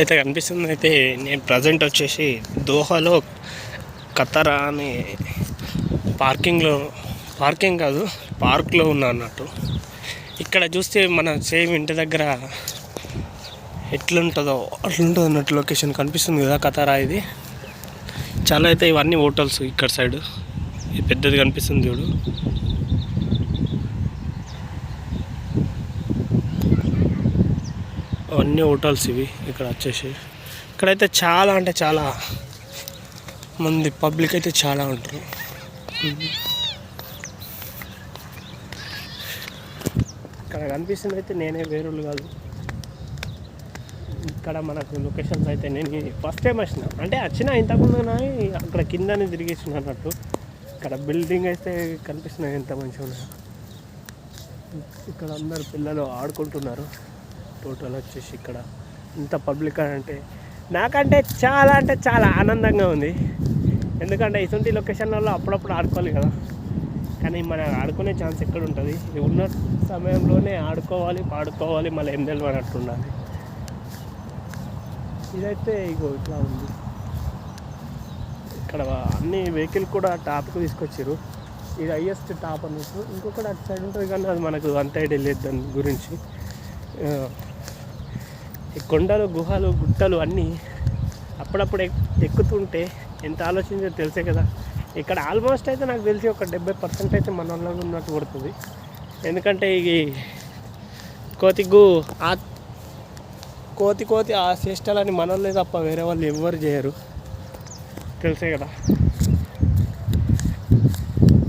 అయితే కనిపిస్తుంది. అయితే నేను ప్రజెంట్ వచ్చేసి దోహాలో కతరా అనే పార్కింగ్లో పార్కింగ్ కాదు పార్క్లో ఉన్నా అన్నట్టు. ఇక్కడ చూస్తే మన సేమ్ ఇంటి దగ్గర ఎట్లుంటుందో అట్లుంటుంది అన్నట్టు లొకేషన్ కనిపిస్తుంది కదా కతారా ఇది. చాలా అయితే ఇవన్నీ హోటల్స్ ఇక్కడ సైడ్ ఇది పెద్దది కనిపిస్తుంది చూడు. అవన్నీ హోటల్స్ ఇవి ఇక్కడ వచ్చేసి. ఇక్కడైతే చాలా అంటే చాలా మంది పబ్లిక్ అయితే చాలా ఉంటారు. ఇక్కడ కనిపిస్తుంది అయితే నేనే వేరులు కాదు. ఇక్కడ మనకు లొకేషన్స్ అయితే నేను ఫస్ట్ టైం వచ్చిన. అంటే వచ్చిన ఇంతకుముందు కానీ అక్కడ కిందనే తిరిగేసిన అన్నట్టు. ఇక్కడ బిల్డింగ్ అయితే కనిపిస్తున్నాయి ఎంత మంచిగా ఉన్నాయో. ఇక్కడ అందరు పిల్లలు ఆడుకుంటున్నారు. టోటల్ వచ్చేసి ఇక్కడ. ఇంత పబ్లిక్ అంటే నాకంటే చాలా అంటే చాలా ఆనందంగా ఉంది. ఎందుకంటే ఇటువంటి లొకేషన్లలో అప్పుడప్పుడు ఆడుకోవాలి కదా. కానీ మన ఆడుకునే ఛాన్స్ ఎక్కడ ఉంటుంది? ఉన్న సమయంలోనే ఆడుకోవాలి పాడుకోవాలి మళ్ళీ ఏం తెలియనట్టు ఉండాలి. ఇదైతే ఇగో ఇట్లా ఉంది. ఇక్కడ అన్ని వెహికల్ కూడా టాప్కి తీసుకొచ్చారు ఇది హైయెస్ట్ టాప్ అనేసి ఇంకొకటి అటు సైడ్ ఉంటుంది కానీ అది మనకు అంత ఐడియా లేదు దాని గురించి. ఈ కొండలు గుహలు గుట్టలు అన్నీ అప్పుడప్పుడు ఎక్కుతుంటే ఎంత ఆలోచించో తెలిసే కదా. ఇక్కడ ఆల్మోస్ట్ అయితే నాకు తెలిసి ఒక డెబ్బై పర్సెంట్ అయితే మన వాళ్ళకి ఉన్నట్టు పడుతుంది ఎందుకంటే ఈ కోతిగు ఆ కోతి కోతి ఆ చేష్టలని మనల్లే తప్ప వేరే వాళ్ళు ఎవ్వరు చేయరు. తెలిసే కదా.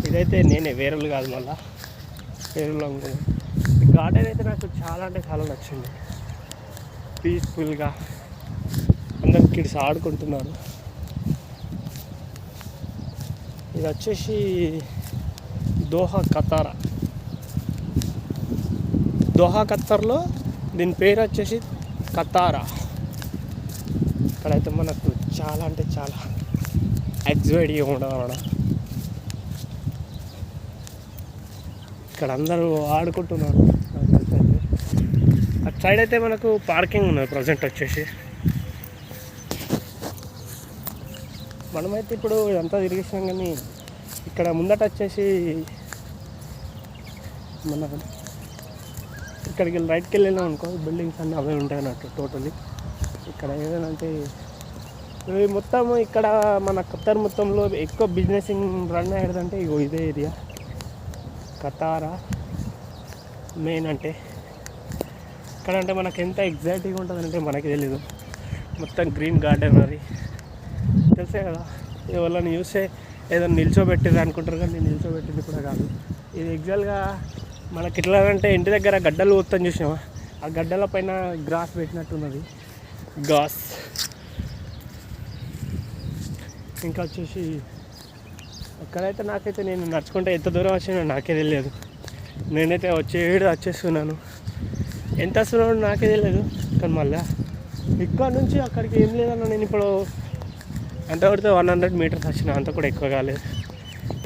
ఇదైతే నేనే వేరేలు కాదు మళ్ళా. వేరేలో ఉంటుంది ఈ గార్డెన్ అయితే నాకు చాలా అంటే చాలా నచ్చింది. పీస్ఫుల్గా అందరు కిడ్స్ ఆడుకుంటున్నారు. ఇది వచ్చేసి దోహా కతారా దోహా ఖత్తర్లో దీని పేరు వచ్చేసి కతారా ఇక్కడైతే మనకు చాలా అంటే చాలా ఎగ్జైట్గా ఉండదు అన్నమాట ఇక్కడ అందరూ ఆడుకుంటున్నారు. అటు సైడ్ అయితే మనకు పార్కింగ్ ఉన్నది ప్రజెంట్ వచ్చేసి. మనమైతే ఇప్పుడు ఇదంతా తిరిగేసాం కానీ ఇక్కడ ముందట వచ్చేసి మన ఇక్కడికి వెళ్ళి రైట్కి వెళ్ళినాం అనుకో బిల్డింగ్స్ అన్నీ అవే ఉంటాయి అన్నట్టు టోటలీ ఇక్కడ ఏదైనా అంటే ఇవి మొత్తం ఇక్కడ మన ఖత్తర్ మొత్తంలో ఎక్కువ బిజినెసింగ్ రన్ అయ్యేదంటే ఇగో ఇదే ఏరియా కతారా మెయిన్ అంటే. ఎక్కడ అంటే మనకు ఎంత ఎగ్జాక్ట్గా ఉంటుందంటే మనకి తెలీదు. మొత్తం గ్రీన్ గార్డెన్ అది. తెలుసే కదా? ఎవరిని చూస్తే ఏదో నిల్చోబెట్టిర్రు అనుకుంటారు కానీ నేను నిల్చోబెట్టింది కూడా కాదు. ఇది ఎగ్జాక్ట్గా మనకి ఎట్లా అంటే ఇంటి దగ్గర గడ్డలు మొత్తం చూసినావా? ఆ గడ్డల పైన గ్రాస్ పెట్టినట్టున్నది. గాస్ ఇంకా వచ్చేసి అక్కడైతే నాకైతే నేను నడుచుకుంటే ఎంత దూరం వచ్చినా నాకే తెలియదు. నేనైతే వచ్చేడు వచ్చేస్తున్నాను ఎంత వస్తున్నాడో నాకే తెలియదు. కానీ మళ్ళా ఇక్కడ నుంచి అక్కడికి ఏం లేదన్న నేను ఇప్పుడు ఎంత పడితే వన్ హండ్రెడ్ మీటర్స్ వచ్చిన అంత కూడా ఎక్కువ కాలేదు.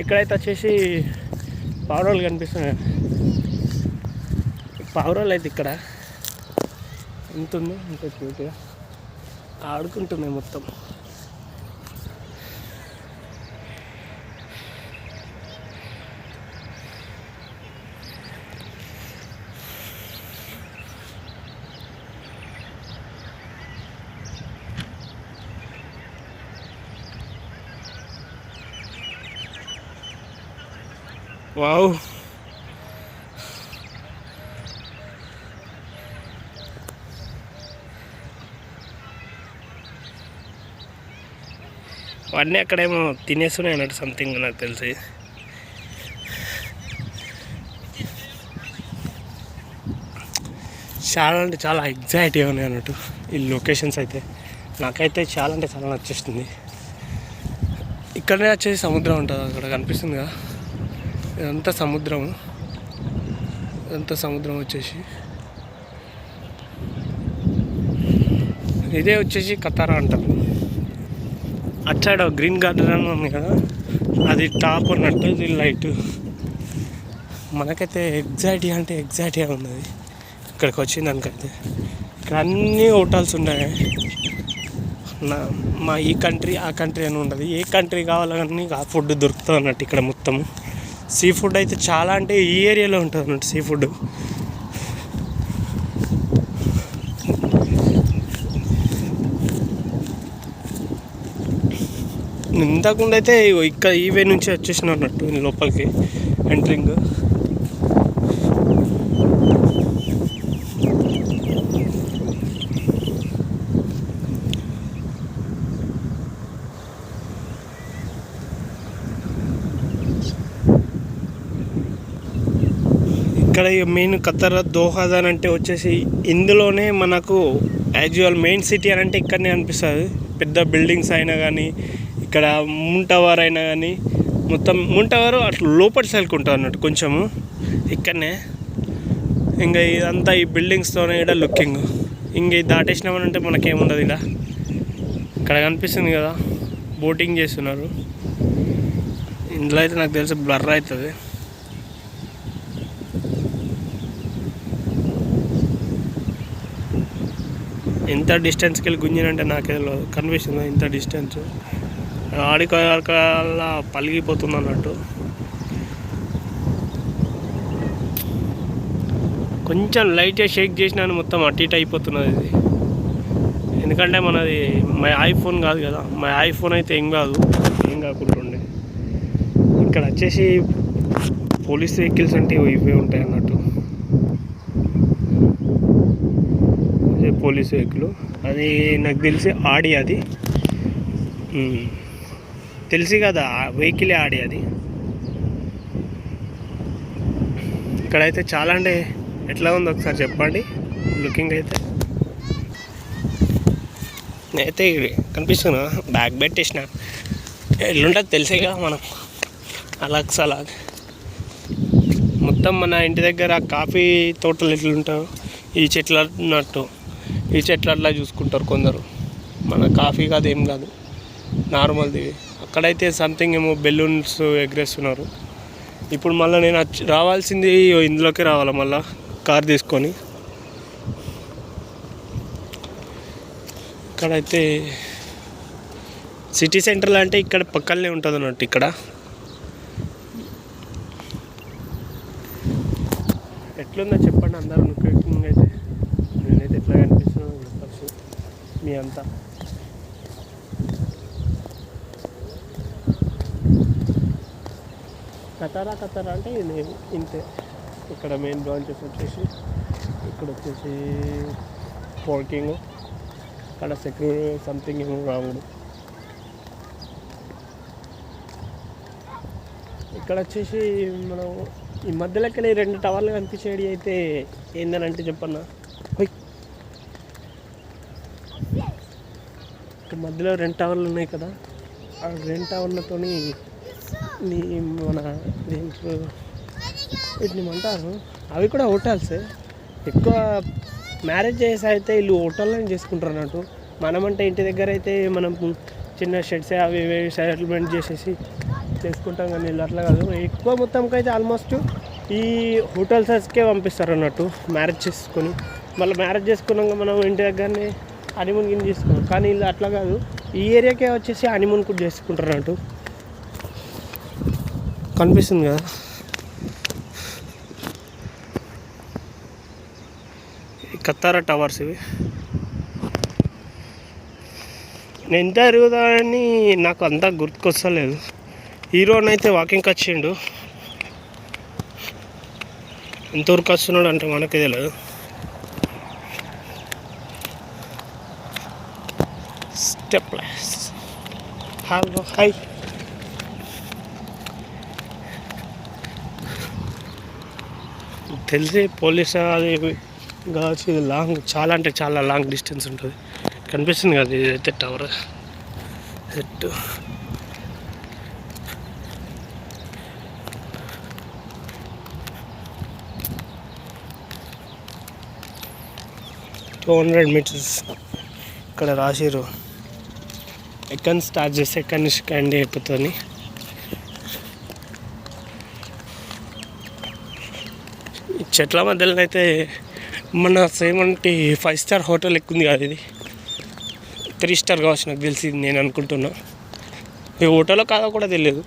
ఇక్కడైతే వచ్చేసి పావురాలు కనిపిస్తున్నాయి. పావురాలు అయితే ఇక్కడ. ఎంత ఉంది? ఇంత క్యూట్గా ఆడుకుంటున్నాయి మొత్తం. వావ్. అవన్నీ అక్కడేమో తినేస్తున్నాయి అన్నట్టు సంథింగ్ నాకు తెలిసి. చాలా అంటే చాలా ఎగ్జైట్గా ఉన్నాయి అన్నట్టు. ఈ లొకేషన్స్ అయితే. నాకైతే చాలా అంటే చాలా నచ్చేస్తుంది. ఇక్కడనే వచ్చేసి సముద్రం ఉంటుంది అక్కడ కనిపిస్తుంది కదా. ఇదంతా సముద్రం. ఇదంతా సముద్రం వచ్చేసి. ఇదే వచ్చేసి కతారా అంటారు. అటు సైడ్ గ్రీన్ గార్డెన్ అని ఉంది కదా. అది టాప్ ఉన్నట్టు ఇది లైట్. మనకైతే ఎగ్జాక్ట్గా అంటే ఎగ్జాక్ట్గా ఉన్నది. ఇక్కడికి వచ్చిందానికైతే ఇక్కడ అన్నీ హోటల్స్ ఉన్నాయి. నా మా ఈ కంట్రీ ఆ కంట్రీ అని ఉండదు. ఏ కంట్రీ కావాలని ఆ ఫుడ్ దొరుకుతుంది అన్నట్టు ఇక్కడ మొత్తం. సీ ఫుడ్ అయితే చాలా అంటే ఈ ఏరియాలో ఉంటుంది అన్నట్టు సీ ఫుడ్. ఇంతకుండా అయితే ఇక్కడ ఈ వే నుంచి వచ్చేసిన అన్నట్టు లోపలికి ఎంట్రింగ్. ఇక్కడ మెయిన్ ఖతర్ దోహాదాన్ అంటే వచ్చేసి ఇందులోనే మనకు యాజువల్ మెయిన్ సిటీ అని అంటే ఇక్కడనే అనిపిస్తుంది. పెద్ద బిల్డింగ్స్ అయినా కానీ ఇక్కడ మూన్ అయినా కానీ మొత్తం ముంటవరు అట్లా లోపలి సైడ్కి ఉంటుంది అన్నట్టు కొంచెము. ఇక్కడనే. ఇంకా ఇదంతా ఈ బిల్డింగ్స్తోనే ఇక్కడ లుకింగ్ ఇంక ఇది దాటేసినామని అంటే మనకేముండదు ఇలా. ఇక్కడ కనిపిస్తుంది కదా. బోటింగ్ చేస్తున్నారు. ఇందులో అయితే నాకు తెలిసి బ్లర్ అవుతుంది. ఎంత డిస్టెన్స్కి వెళ్ళి గుంజినంటే నాకు తెలియదు కనిపిస్తుంది ఇంత డిస్టెన్స్ ఆడికల్లా పలిగిపోతుంది అన్నట్టు. కొంచెం లైట్గా షేక్ చేసినా మొత్తం అటు ఇటు అయిపోతున్నది ఇది. ఎందుకంటే మనది మై ఐఫోన్ కాదు కదా. మై ఐఫోన్ అయితే ఏం కాదు. ఏం కాకుండా ఇక్కడ వచ్చేసి పోలీస్ వెహికల్స్ అంటే ఇవే ఉంటాయి అన్నట్టు అదే పోలీస్ వెహికల్. అది నాకు తెలిసి ఆడి అది. తెలిసి కదా వెహికలే ఆడి అది. ఇక్కడైతే చాలా అంటే ఎట్లా ఉందో ఒకసారి చెప్పండి లుకింగ్ అయితే. నేనైతే కనిపిస్తున్నా బ్యాగ్ పెట్టేసిన ఎల్లుంటుంది తెలిసే కదా మనం. అలాక్స్ అలా మొత్తం మన ఇంటి దగ్గర కాఫీ తోటలు ఎట్లుంటాయో ఈ చెట్లు అన్నట్టు. ఈ చెట్లు అట్లా చూసుకుంటారు కొందరు. మన కాఫీ కాదు ఏం కాదు. నార్మల్ది. అక్కడైతే సంథింగ్ ఏమో బెలూన్స్ ఎగరేస్తున్నారు. ఇప్పుడు మళ్ళీ నేను వచ్చి- రావాల్సింది ఇందులోకి రావాలి మళ్ళీ? కార్ తీసుకొని. ఇక్కడైతే సిటీ సెంటర్లో అంటే ఇక్కడ పక్కనే ఉంటుంది అన్నట్టు ఇక్కడ. ఎట్లుందో చెప్పండి అందరూ లుకింగ్ అయితే నేనైతే ఎట్లా కనిపిస్తుందో చెప్పచ్చు మీ అంతా. కతారా కతారా అంటే ఇది ఇంతే. ఇక్కడ మెయిన్ బ్రాంచెస్ వచ్చేసి ఇక్కడ వచ్చేసి పార్కింగ్. అక్కడ సెక్యూరిటీ సంథింగ్ ఏమో రాముడు ఇక్కడ వచ్చేసి మనం ఈ మధ్యలోకి రెండు టవర్లు కనిపించేవి అయితే ఏందని అంటే చెప్పన్నా హొయ్. ఇక్కడ మధ్యలో రెండు టవర్లు ఉన్నాయి కదా. ఆ రెండు టవర్లతోని నీ మన దీంట్లో వీటిని అంటారు అవి కూడా హోటల్సే. ఎక్కువ మ్యారేజ్ చేసి అయితే వీళ్ళు హోటల్లోనే చేసుకుంటారు అన్నట్టు. మనమంటే ఇంటి దగ్గర అయితే మనం చిన్న షెడ్స్ అవి ఇవి సెటిల్మెంట్ చేసేసి చేసుకుంటాం కానీ వీళ్ళు అట్లా కాదు. ఎక్కువ మొత్తంకి అయితే ఆల్మోస్ట్ ఈ హోటల్స్కే పంపిస్తారు అన్నట్టు మ్యారేజ్ చేసుకొని. మళ్ళీ మ్యారేజ్ చేసుకున్నాక మనం ఇంటి దగ్గరనే హనీమూన్ కింద చేసుకున్నారు కానీ వీళ్ళు అట్లా కాదు. ఈ ఏరియాకే వచ్చేసి హనీమూన్ కూడా చేసుకుంటారు అన్నట్టు కనిపిస్తుంది కదా. కత్తారా టవర్స్ ఇవి. నేను ఎంత తిరుగుతానని నాకు అంతా గుర్తుకొస్తలేదు. హీరోని అయితే వాకింగ్కి వచ్చిండు ఎంతవరకు వస్తున్నాడు అంటే మనకే తెలియదు స్టెప్ హలో హాయ్ తెలిసి పోలీస్ అది కావచ్చు ఇది లాంగ్ చాలా అంటే చాలా లాంగ్ డిస్టెన్స్ ఉంటుంది. కనిపిస్తుంది కదా ఇదైతే tower. Set two hundred metres ఇక్కడ రాసిరు ఎక్కడి నుంచి స్టార్ట్ చేస్తే ఎక్కడి నుంచి క్యాండీ అయిపోతుంది? చెట్ల మధ్యలో అయితే మన సేమంటి ఫైవ్ స్టార్ హోటల్ ఎక్కుంది కాదు ఇది. త్రీ స్టార్ కావచ్చు నాకు తెలిసి నేను అనుకుంటున్నా. ఈ హోటలో కాదో కూడా తెలియదు.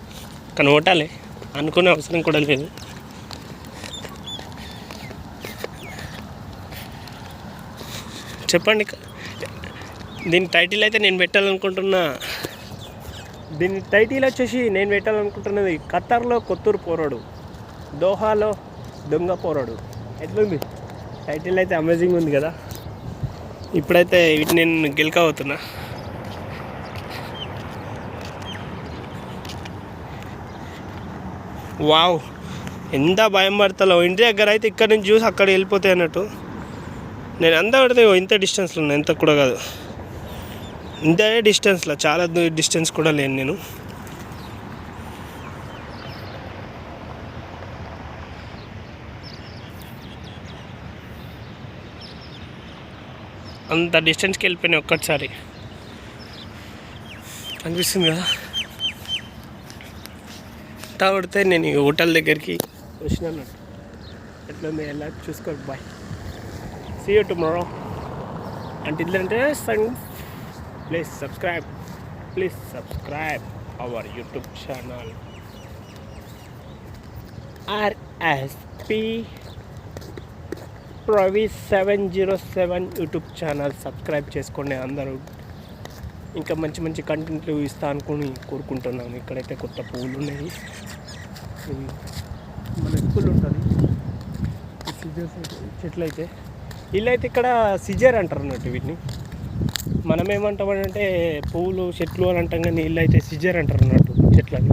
కానీ హోటలే. అనుకునే అవసరం కూడా లేదు. చెప్పండి దీని టైటిల్ అయితే నేను పెట్టాలనుకుంటున్నా. దీని టైటిల్ వచ్చేసి నేను పెట్టాలనుకుంటున్నది ఖత్తర్లో కొత్తూరు పోరాడు దోహాలో దొంగ పోరాడు. ఎట్లుంది? టైటిల్ అయితే అమేజింగ్ ఉంది కదా? ఇప్పుడైతే వీటి నేను గెలకబోతున్నా. వావ్ ఎంత భయం పడతాలో. ఇంటి దగ్గర అయితే ఇక్కడ నుంచి చూసి అక్కడ వెళ్ళిపోతాయి అన్నట్టు. నేను అంతా పడితే ఇంత డిస్టెన్స్లో ఉన్నా ఎంత కూడా కాదు. ఇంతే డిస్టెన్స్లో చాలా డిస్టెన్స్ కూడా లేను నేను. అంత డిస్టెన్స్కి వెళ్ళిపోయినాయి ఒక్కసారి అనిపిస్తుంది కదా? తాగితే నేను ఈ హోటల్ దగ్గరికి వచ్చినాను ఎట్లుంది ఎలా? చూసుకో బాయ్. సీ యూ టుమారో అంటే అంటే సంగ్ please subscribe please subscribe our YouTube channel. RSP ప్రవీస్ seven zero seven YouTube channel subscribe చేసుకోండి అందరూ. ఇంకా మంచి మంచి కంటెంట్లు ఇస్తా అనుకుని కోరుకుంటున్నాను. ఇక్కడైతే కొత్త పువ్వులు ఉన్నాయి. మన స్కూల్ ఉంటుంది. సిజర్స్ చెట్లు అయితే వీళ్ళైతే ఇక్కడ సిజర్ అంటారు అన్నట్టు వీటిని. మనం ఏమంటామంటే పువ్వులు చెట్లు అని అంటాం కానీ నీళ్ళు అయితే సిజర్ అంటారు అన్నట్టు చెట్లని.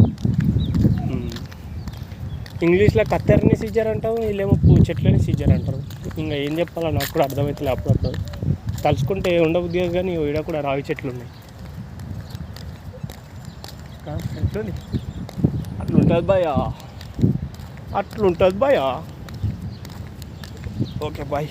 ఇంగ్లీష్లో కత్తెరని సీజర్ అంటాం వీళ్ళేమో పువ్వు చెట్లని సీజర్ అంటారు. ఇంకా ఏం చెప్పాలో నాకు కూడా అర్థమవుతుంది అప్పుడప్పుడు. తలుచుకుంటే ఉండబుద్ధి కాదు కానీ ఈడ కూడా రావి చెట్లు ఉన్నాయి. కా- అట్లుంటుంది భయ అట్లుంటుంది భయ ఓకే బాయ్.